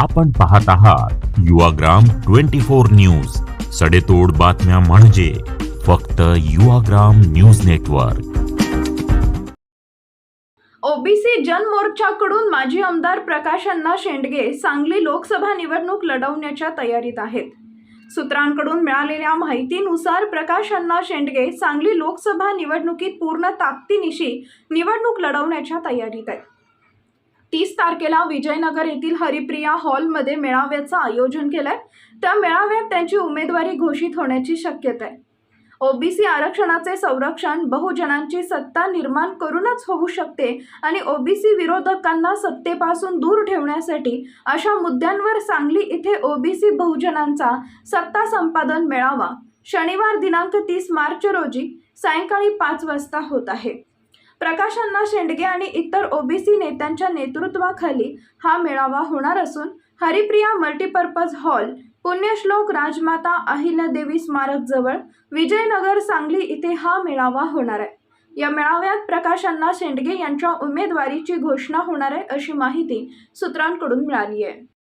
आपण पाहत आहात युवाग्राम ट्वेंटी फोर न्यूज. सडेतोड बातम्या म्हणजे फक्त युवाग्राम न्यूज नेटवर्क. ओबीसी जनमोर्चाकडून माजी आमदार प्रकाश अण्णा शेंडगे सांगली लोकसभा निवडणूक लढवण्याच्या तयारीत आहेत. सूत्रांकडून मिळालेल्या माहितीनुसार प्रकाश अण्णा शेंडगे सांगली लोकसभा निवडणुकीत पूर्ण ताकदीनिशी निवडणूक लढवण्याच्या तयारीत आहेत. तीस तारखेला विजयनगर येथील हरिप्रिया हॉलमध्ये मेळाव्याचं आयोजन केलंय. त्या मेळाव्यात त्यांची उमेदवारी घोषित होण्याची शक्यता आहे. ओबीसी आरक्षणाचे संरक्षण बहुजनांची सत्ता निर्माण करूनच होऊ शकते आणि ओबीसी विरोधकांना सत्तेपासून दूर ठेवण्यासाठी अशा मुद्द्यांवर सांगली इथे ओबीसी बहुजनांचा सत्ता संपादन मेळावा शनिवार दिनांक तीस मार्च रोजी सायंकाळी पाच वाजता होत आहे. प्रकाशांना शेंडगे आणि इतर ओबीसी नेत्यांच्या नेतृत्वाखाली हा मेळावा होणार असून हरिप्रिया मल्टीपर्पज हॉल पुण्यश्लोक राजमाता अहिल्यादेवी स्मारक जवळ विजयनगर सांगली इथे हा मेळावा होणार आहे. या मेळाव्यात प्रकाशांना शेंडगे यांच्या उमेदवारीची घोषणा होणार आहे अशी माहिती सूत्रांकडून मिळाली आहे.